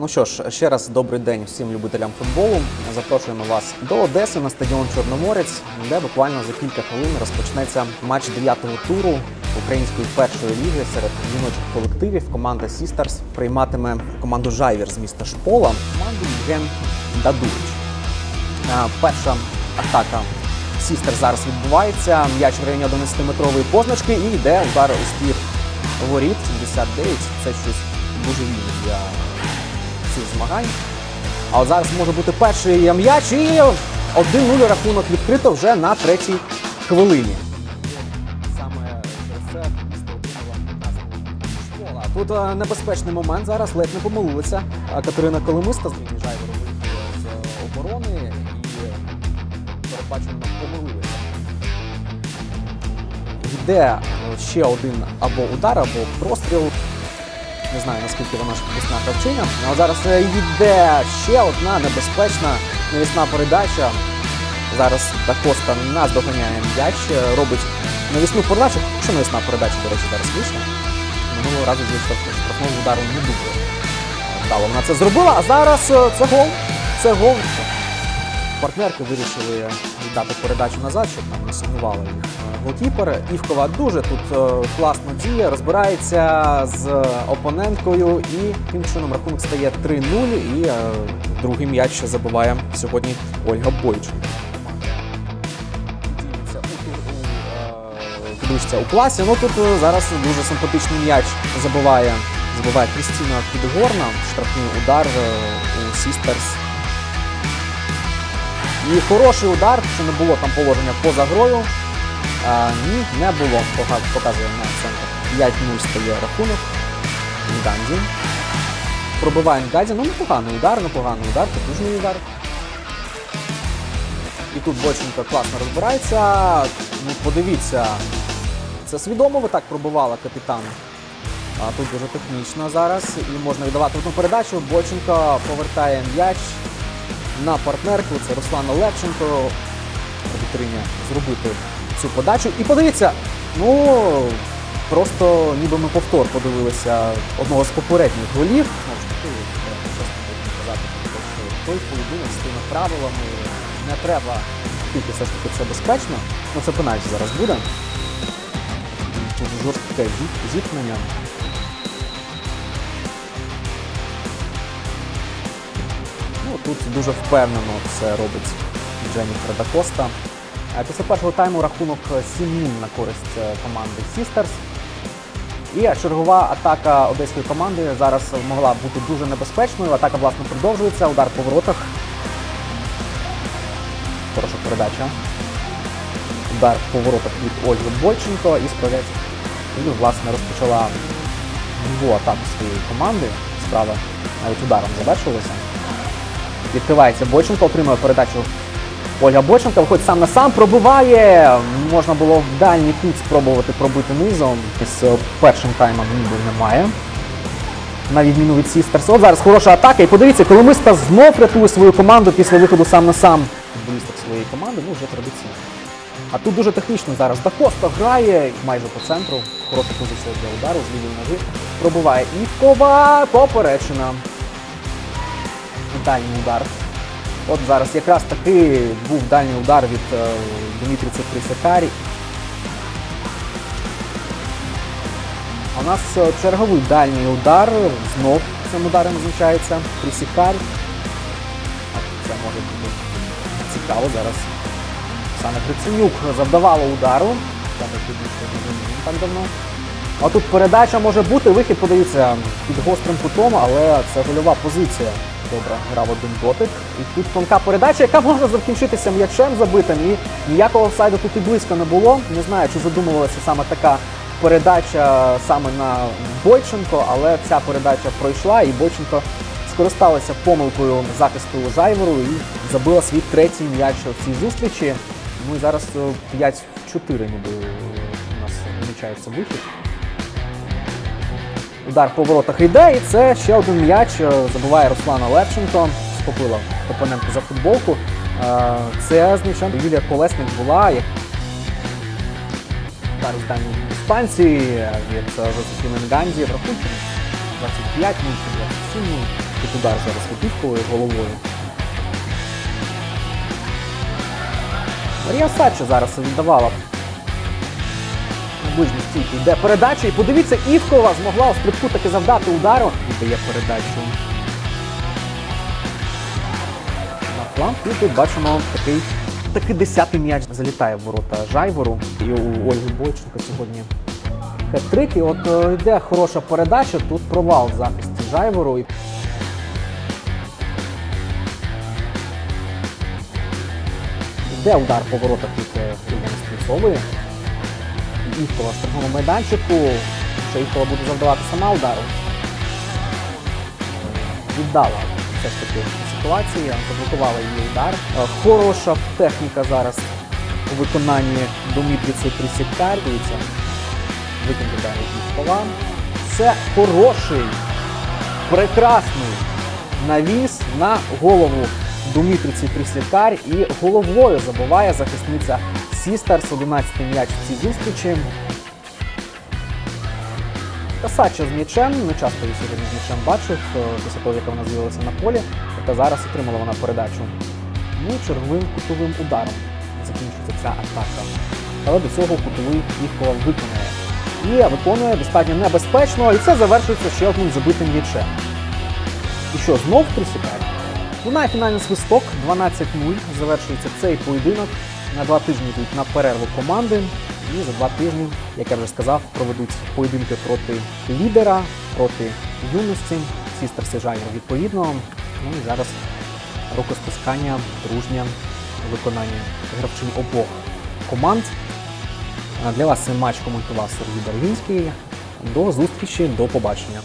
Ну що ж, ще раз добрий день всім любителям футболу. Запрошуємо вас до Одеси на стадіон Чорноморець, де буквально за кілька хвилин розпочнеться матч 9-го туру української першої ліги серед жіночих колективів. Команда Сістерс прийматиме команду Жайвір з міста Шпола, команду Євген Дадуч. Перша атака Сістер зараз відбувається. М'яч в районі 11-метрової позначки і йде удар у стір воріт 79. Це щось божевільне для цих змагань. А от зараз може бути перший м'яч і 1-0 рахунок відкрито вже на третій хвилині. Тут е, небезпечний момент зараз, ледь не помилилися. А Катерина Коломиста з Жайвору з оборони і передбачено помилилися. Йде е, ще один або удар, або простріл. Не знаю, наскільки вона ж пісна гравчиня. А зараз е, йде ще одна небезпечна навісна передача. Зараз Дакоста нас доганяє м'яч, е, робить навісну передачу. Що навісна передача, до речі, зараз вийшла. Минулого разу звісно, штрафного удару не дуже вдало. Вона це зробила, а зараз е, це гол. Це гол. Партнерки вирішили віддати передачу назад, щоб там не сумнівали їх е, голкіпер. Івкова дуже тут е, класно діє, розбирається з опоненткою і тим чином рахунок стає 3-0. І е, другий м'яч забиває сьогодні Ольга Бойченко. Діється у е, класі. Ну тут е, зараз дуже симпатичний м'яч забиває. Забиває Крістіна Підгорна. Штрафний удар е, у Сістерс. І хороший удар, що не було там положення поза грою. А, ні, не було. Показує на центр. 5-0 стає рахунок. Нганді. Пробиває Нганді. Ну, непоганий удар, непоганий удар, потужний удар. І тут Боченко класно розбирається. Ну, подивіться, це свідомо ви так пробивала капітан. А тут дуже технічно зараз. І можна віддавати одну передачу. Боченко повертає м'яч на партнерку. Це Руслана Левченко. Вітриня зробити цю подачу. І подивіться, ну просто ніби ми повтор подивилися одного з попередніх голів. Ну, той поєдинок з тими правилами не треба тільки все ж таки це безпечно. Ну це пенальті зараз буде. Жорстке зіт- зіткнення. Ну, тут дуже впевнено це робить Дженніфер Дакоста. Е, Після першого тайму рахунок 7-0 на користь е, команди Sisters. І е, чергова атака одеської команди зараз могла бути дуже небезпечною. Атака, власне, продовжується. Удар по воротах. Хороша передача. Удар по воротах від Ольги Бойченко і справляється. І, власне, розпочала нову атаку своєї команди. Справа навіть ударом завершилася. Відкривається Боченко, отримує передачу Ольга Боченко, виходить сам на сам, пробиває. Можна було в дальній кут спробувати пробити низом. З е, першим таймом ніби немає. На відміну від Сістерс. От зараз хороша атака. І подивіться, Коломиста знов рятує свою команду після виходу сам на сам. Футболісток своєї команди, ну вже традиційно. А тут дуже технічно зараз. Дакоста грає майже по центру. Хороша позиція для удару з лівої ноги. Пробиває Івкова. Поперечина. Дальній удар. От зараз якраз таки був дальній удар від е, Дмитрі у нас е, черговий дальній удар. Знов цим ударом визначається Присікарь. Це може бути цікаво зараз. Саме Гриценюк завдавала удару. Так давно. А тут передача може бути, вихід подається під гострим кутом, але це гольова позиція. Добре, грав один дотик. І тут тонка передача, яка може закінчитися м'ячем забитим. І ніякого офсайду тут і близько не було. Не знаю, чи задумувалася саме така передача саме на Бойченко, але ця передача пройшла, і Бойченко скористалася помилкою захисту Жайвору і забила свій третій м'яч в цій зустрічі. Ну і зараз е, 5 в 4 ніби е, у нас намічається вихід. Удар по воротах йде, і це ще один м'яч. е, Забиває Руслана Левченко. Схопила опонентку за футболку. Е, Це означає, що Юлія Колесник була. Удар з дальньої дистанції від е, Жозефіни Нганді в рахунку 25 0 постійно. Тут удар зараз готівкою головою. Марія Сача зараз віддавала ближню стійку. Йде передача, і подивіться, Івкова змогла у стрибку таки завдати удару. Віддає передачу. На фланг. І тут бачимо такий, такий десятий м'яч залітає в ворота Жайвору. І у Ольги Бойченко сьогодні хет-трик. І от е, йде хороша передача, тут провал в захисті Жайвору. І Йде удар по воротах від е, Стрільцової. Івкова в штрафному майданчику. Що Івкова буде завдавати сама удару. Віддала все ж таки ситуації, заблокувала її удар. Е, Хороша техніка зараз у виконанні Домітріці Присікар. Дивіться, викинути далі Івкова. Це хороший, прекрасний навіс на голову Думітріці Прислікар і головою забуває захисниця Сістерс 11 м'яч в цій зустрічі. Касача з м'ячем, не часто її сьогодні з м'ячем бачив, після того, як вона з'явилася на полі, та зараз отримала вона передачу. Ну і черговим кутовим ударом закінчується ця атака. Але до цього кутовий Івкова виконує. І виконує достатньо небезпечно, і це завершується ще одним забитим м'ячем. І що, знов присікає? Лунає фінальний свисток 12-0. Завершується цей поєдинок. На два тижні йдуть на перерву команди. І за два тижні, як я вже сказав, проведуть поєдинки проти лідера, проти юності, сістерси Жайер відповідно. Ну і зараз рукостискання, дружнє виконання гравчин обох команд. Для вас цей матч коментував Сергій Дарвінський. До зустрічі, до побачення.